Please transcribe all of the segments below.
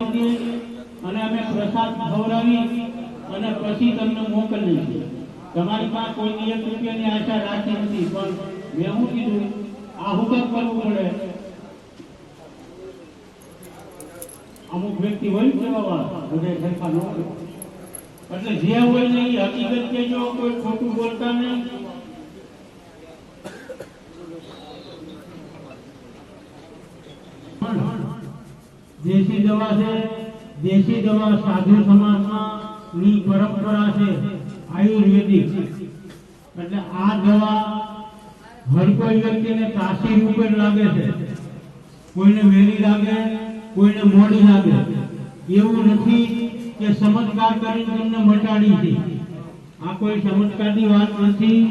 અને અમે પ્રસાદ ખવડાવી અને પછી તમને મોકલીએ છીએ. તમારી પાસે કોઈ એક રૂપિયાની આશા રાખી નથી, પણ મેં હું કીધું? આ હુકમ કરવું પડે. અમુક વ્યક્તિ હોય સેવાવાળા બધા સરખા ન એટલે જે હોય ને એ હકીકત કહેજો, કોઈ ખોટું બોલતા નહીં. દેશી દવા છે. દેશી દવા સાધુ સમાજમાં ની પરંપરા છે આયુર્વેદિક. એટલે આ દવા હર કોઈ વ્યક્તિને કાશી રૂપે લાગે છે. કોઈને વહેલી લાગે, કોઈને મોડી લાગે. એવું નથી કે ચમત્કાર કરીને તમને મટાડી છે. આ કોઈ ચમત્કારની વાત નથી.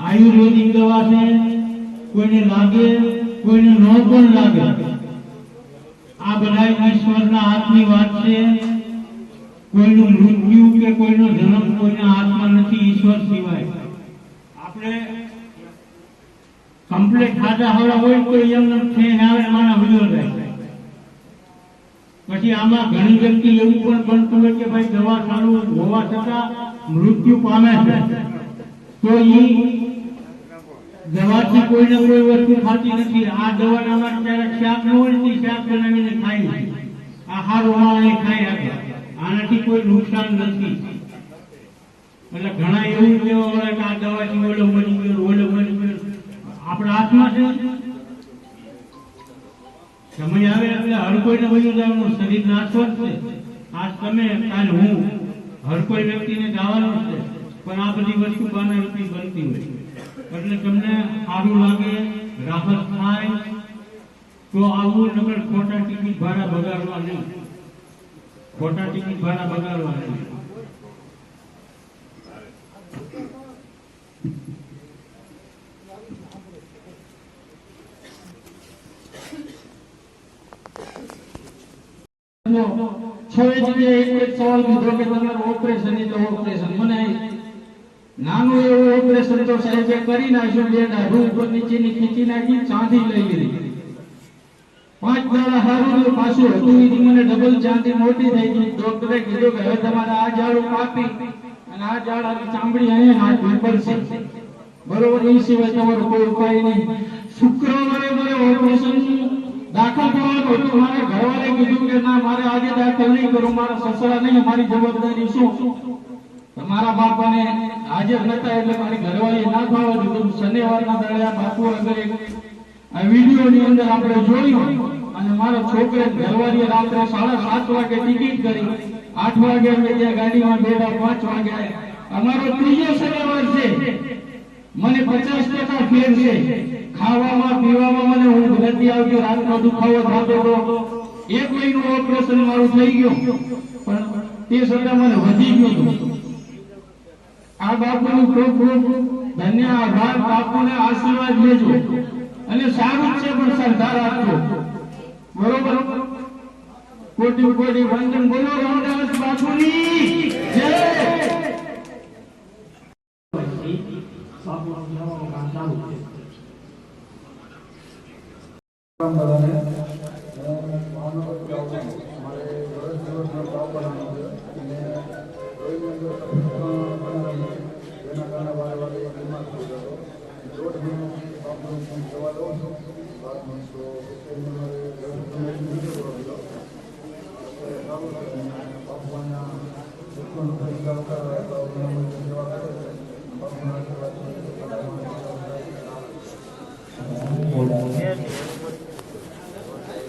આયુર્વેદિક દવા છે. કોઈને લાગે, કોઈને ન પણ લાગે. આ બધા ઈશ્વરના હાથની વાત છે. કોઈનું મૃત્યુ કે કોઈનો જન્મ કોઈના હાથમાં નથી ઈશ્વર સિવાય. આપણે કમ્પ્લીટ ખાધા હવા હોય તો એમને થઈને આવે મારા વિયો જાય. પછી આમાં ઘણી વ્યક્તિ એવું પણ બનતું હોય કે ભાઈ દવા ચાલુ હોવા છતાં મૃત્યુ પામે છે. તો ઈ દવાથી કોઈને કોઈ વસ્તુ ખાતી નથી. આ દવાનામાં ક્યારેક શાક ન હોય શાક બનાવીને ખાઈ છે આહાર ઉમાળે ખાઈ આપે. આનાથી કોઈ નુકસાન નથી. એટલે ઘણા એવું કહેવા વાળા કે આ દવાથી ઓલો મરી ગયો, ઓલો મરી ગયો. આપણા હાથમાં છે. સમય આવે એટલે હર કોઈને વયું જવાનું શરીર નાશવત છે. આજ તમે, કાલ હું. હર કોઈ વ્યક્તિને ગાવાનું છે. પણ આ બધી વસ્તુ બાના રૂપી બનતી હોય એટલે તમને સારું લાગે, રાહત થાય, તો આવું નગર ખોટા ટિકિટ ભાડા બગાડવા નહીં. ખોટા ટિકિટ ભાડા બગાડવા નહીં. છો એક સવાલ કીધો કે તમારું ઓપરેશન એટલે ઓપરેશન મને નાનું એવું ઓપરેશન તો સાહેબે કરી નાખ્યું જે દાઢું ઉપર નીચેની ખીચી નાખી, ચાંદી લઈ લીધી. પાંચ દાડા હારું પાછું હતું ઈ મને ડબલ ચાંદી મોટી થઈ ગઈ. ડોક્ટરે કીધું કે, હવે તમારે આ ઝાડું કાપી અને આ ઝાડાની ચામડી અહીંયા નાખવી પડશે. બરોબર એ સિવાય તમારો કોઈ ઉપાય નહીં. શુક્રવારે મને ઓપરેશન દાખલ થવાનું હતું. મારે ઘરવાળે કીધું કે, ના, મારે આજે દાખલ નહીં કરું. મારા સસરા નહીં, મારી જવાબદારી શું? મારા બાપાને હાજર નતા એટલે મારી ઘરવાળી ના થવા દીધું. શનિવારના દળે બાપુ આગળ આ વિડીયોની અંદર આપણે જોયું અને મારા છોકરે ઘરવાળીએ રાત્રે સાડા સાત વાગે ટિકિટ કરી. આઠ વાગે અમે ત્યાં ગાડીમાં બેઠા, પાંચ વાગે અમારો ત્રીજો શનિવાર છે. મને પચાસ ટકા ફેર છે. ખાવામાં, પીવામાં મને ઊંઘ નથી આવતી. રાતનો દુખાવો થતો હતો એક મહિનું ઓપરેશન મારું થઈ ગયું. પણ તે છતાં મને વધી ગયું. હતું. આ બાપુનું ખૂબ ખૂબ ધન્ય આભાર બાપુને આશીર્વાદ લેજો અને સારું છે પણ સરદાર આપજો બરોબર? કોટી કોટી વંદન. બોલો રામદાસ બાપુની. જય!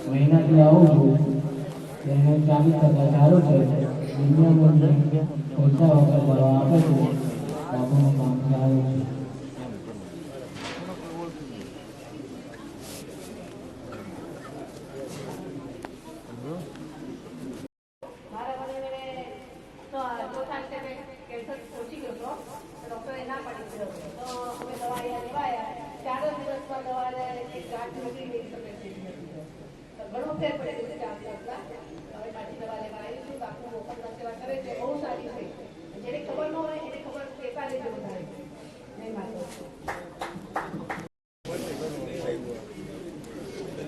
મહિનાથી આવું છું એને ચાલીસ ટકા સારું છે. દુનિયામાં પૈસા વગર સારું છે.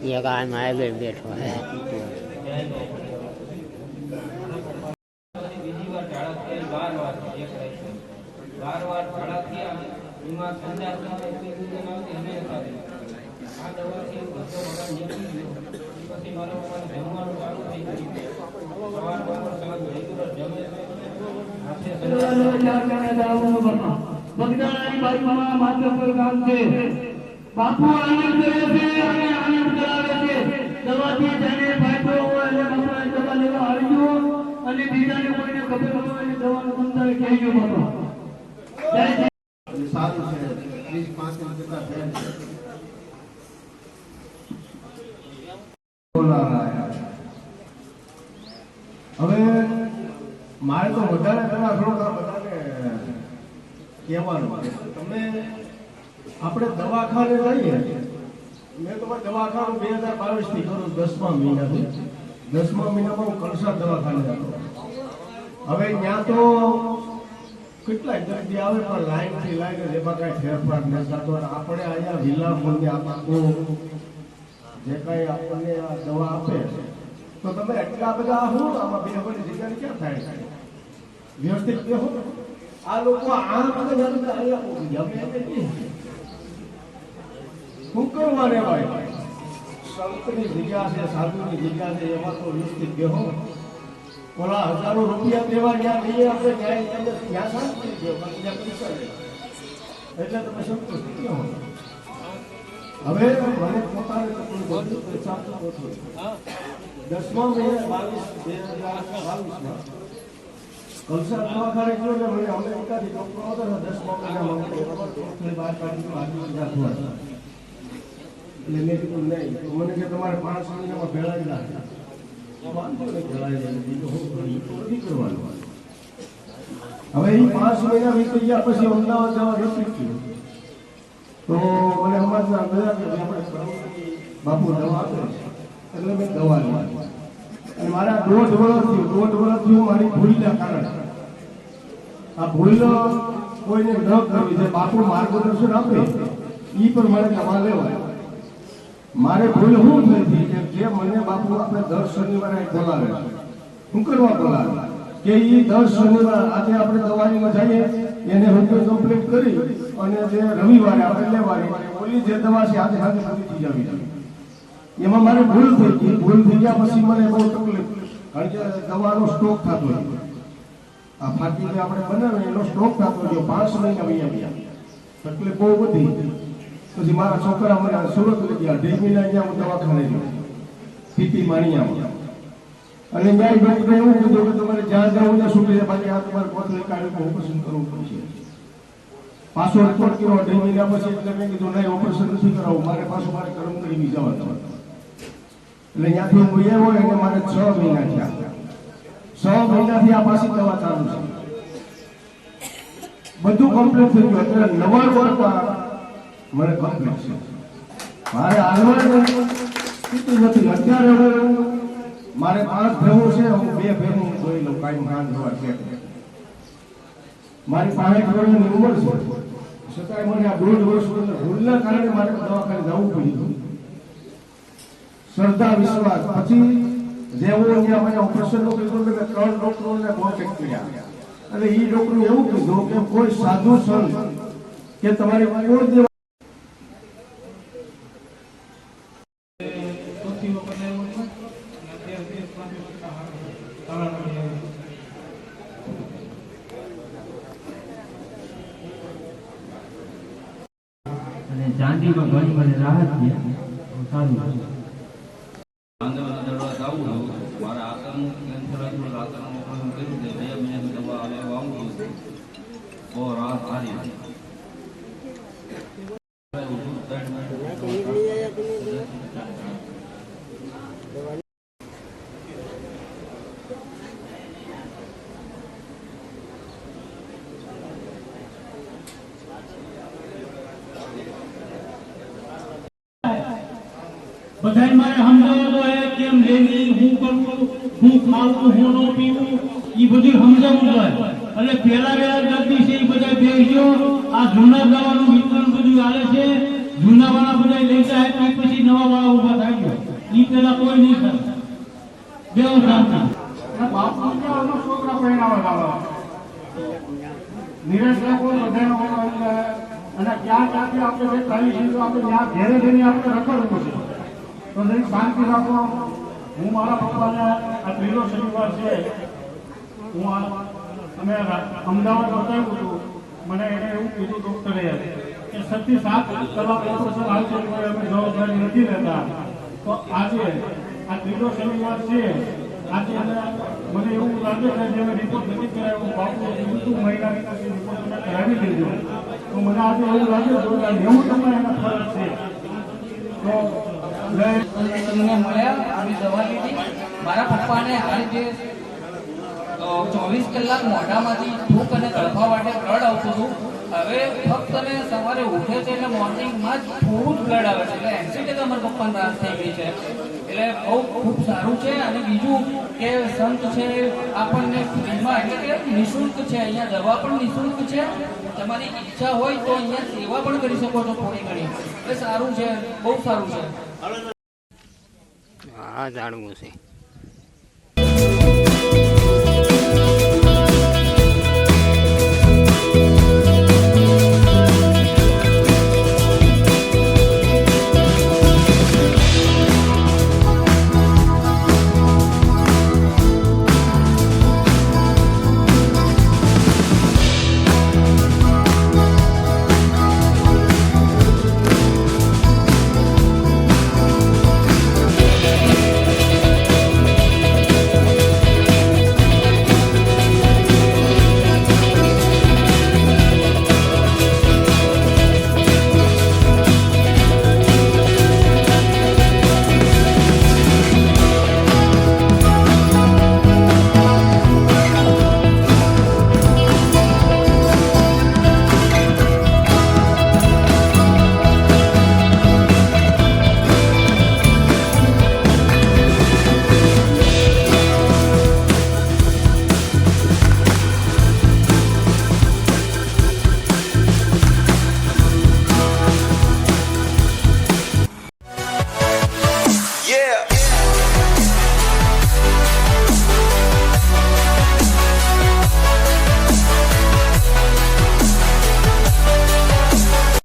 ये गाय माए बेट बैठो है બગદાણાની બાજુમાં માધ્યમ ગામ છે બાપુ આનંદ કરે છે અને આનંદ કરાવે છે. દવાથી જેને ફાયદો હોય એટલે બાપા દવા લેવા આવજો અને બીજાને કોઈને ખબર ન હોય એટલે દવાનું બાપા. ત્રીસ પાંત્રીસ ટકા ફેર હવે મારે તો વધારે થોડુંક આ બધાને કહેવાનું તમે આપણે દવાખાને જઈએ. મેં તમારે દવાખાનું બે હજાર બાવીસથી કરું દસમા મહિનાથી. દસમા મહિનામાં હું કલસા દવાખાને હતો હવે ત્યાં તો કેટલાય દર્દી આવે પણ લાઈનથી લાઈન એમાં કઈ ફેરફાર ન થતો. આપણે અહીંયા વિલા મૂલ્ય આપવું જે કઈ આપણને આ દવા આપે, તો તમે એટલા બધા હું, આમાં બે જગ્યા જગ્યાએ ક્યાં થાય? વ્યવસ્થિત બેહો આ લોકો આ બધા અહીંયા. અમે શું કરવા રેવાય સંતની જગ્યા છે, સાધુની જગ્યા છે એમાં તો વ્યવસ્થિત ગયો ઓલા હજારો રૂપિયા દેવા જ્યાં લઈએ આપણે ત્યાં તમને ત્યાં શાંતિ બાકી ત્યાં પૈસા એટલે તમે સંતોષ કહો હવે. મને પોતાને તકલીફ આપતો હતો. દસમા મહિને બાવીસ, બે હજાર બાવીસમાં કલસા દવાખાને ગયો એટલે મને અમેરિકાથી ડોક્ટર આવતા હતા, દસમા એટલે મેં કીધું, નહીં, તો મને કે તમારે પાંચ મહિનામાં રાખે? તો નથી કરવાનું. હવે એ પાંચ મહિના વીતી ગયા પછી અમદાવાદ જવા નથી થયું. તો મને સમાજના ગયા કે આપણે બાપુ દવા આપે એટલે મેં દવા લેવા અને મારા દોઢ વર્ષ થયું દોઢ વર્ષ થયું મારી ભૂલના કારણે. આ ભૂલ કોઈને ન કરવી જે બાપુ માર્ગદર્શન આપે એ પણ મારે દવા લેવાય મારે ભૂલ હું થઈ હતી કે જે મને બાપુ આપણે દર શનિવારે બોલાવે શું કરવા બોલાવે? કે એ દર શનિવાર આજે આપણે દવાઈમાં જઈએ, એને રૂપિયો કમ્પ્લીટ કરી અને જે રવિવારે આપણે લેવાની ઓલી જે દવા છે આજે આજે પૂરી થઈ જવી એમાં મારે ભૂલ થઈ ગઈ. ભૂલ થઈ ગયા પછી મને બહુ તકલીફ. કારણ કે દવાનો સ્ટોક થતો હતો આ ફાટી જે આપણે બનાવે એનો સ્ટોક થતો હતો પાંચ મહિના વહી આવ્યા તકલીફ બહુ વધી. પછી મારા છોકરા મને સુરત લઈ ગયા અઢી મહિના અહીંયા હું દવાખાને ગયો. પીટી માણિયામાં. અને મેં ડોક્ટરે એવું કીધું કે તમારે જ્યાં જવું ત્યાં છૂટી જાય બાકી આ તમારે કોથળી કાઢી ઓપરેશન કરવું પડશે. પાછો રિપોર્ટ કર્યો અઢી મહિના પછી એટલે મેં કીધું, નહીં, ઓપરેશન નથી કરાવવું, મારે પાછું મારે કરમ કરી બીજા વાત એટલે ત્યાંથી હું હોય એટલે મારે છ મહિના થયા. છ મહિનાથી આ પાછી દવા ચાલુ છે. બધું કમ્પ્લીટ થઈ ગયું. એટલે નવા વર્ષમાં મને કમ્પ્લીટ છે મારે આગળ કીધું નથી. અત્યારે મારે પાંચ ભેવું છે, હું બે ભેવું જોઈ લઉં, કાંઈ ભાન જોવા છે. મારી પાંચ વર્ષની ઉંમર છે. છતાંય મને આ દોઢ વર્ષ ભૂલના કારણે મારે દવાખાને જવું પડ્યું. શ્રદ્ધા, વિશ્વાસ. પછી જેવું ત્યાં મને ઓપરેશનનું કીધું એટલે ત્રણ ત્રણ ડોક્ટરોને કોન્ટેક્ટ કર્યા. અને એ ડોક્ટરે એવું કીધું કે કોઈ સાધુ સંત કે તમારી કોઈ દેવા ચોથી વખત આવ્યો છું અને અત્યારે તે પાંચ વખત સારા મળી આવ્યો છું. અને ચાંદીમાં ઘણી મને રાહત છે. સારું મારા આતરનું કેન્સર હતું આતરનું ઓપરેશન કર્યું છે. બે મહિનાની દવા લેવા આવું છું. બહુ રાહત સારી હતી બધાય મારે સમજાવવું હોય કેમ લેવી હું કરવું હું ખાવું હું ન પીવું એ બધું સમજાવવું હોય. એટલે પેલા પેલા દર્દી છે એ બધા બેસજો આ જૂના દવાનું વિતરણ બધું હાલે છે. જૂના વાળા બધા લઈ જાય તો પછી નવા વાળા ઊભા થાય છે. એ પેલા કોઈ નહીં થાય બેવ શાંતિ બાપુ છોકરા પહેરાવા લાવવા નીરજ બધાનો, અને ક્યાં ક્યાંથી આપણે જે કરી છે આપણે ત્યાં ઘેરે જઈને આપણે રખડવું છે. તો નહીં, શાંતિ રાખો. હું મારા પપ્પાને આ ત્રીજો શનિવાર છે. હું અમે અમદાવાદ બતાવ્યું હતું. મને એને એવું કીધું ડૉક્ટરે કે સત્ય સાત કલાક ઓપરેશન આવશે કોઈ અમે જવાબદારી નથી લેતા. તો આજે આ ત્રીજો શનિવાર છે. આજે મને એવું લાગે છે જે રિપોર્ટ નથી કરાવ્યો બાપુ કીધું મહિનાની રિપોર્ટ તમે કરાવી દેજો તો મને આજે એવું લાગ્યું હતું કે નેવું ટકા એના ફરક છે. તો તમને મળ્યા, આવી દવા લીધી. મારા પપ્પાને હાલ જે ચોવીસ કલાક મોઢામાંથી થૂક અને તડફા માટે બ્લડ આવતું હતું. હવે ફક્ત ને સવારે ઉઠે છે એટલે મોર્નિંગમાં જ થોડું જ બ્લડ આવે છે. એટલે એસી ટકા મારા પપ્પાને રાહત થઈ ગઈ છે. એટલે બહુ ખૂબ સારું છે. અને બીજું કે સંત છે, આપણને ફ્રીમાં એટલે કે નિઃશુલ્ક છે. અહીંયા દવા પણ નિઃશુલ્ક છે. તમારી ઈચ્છા હોય તો અહીંયા સેવા પણ કરી શકો છો થોડી ઘણી. એટલે સારું છે. બહુ સારું છે. હા જાણવું છે.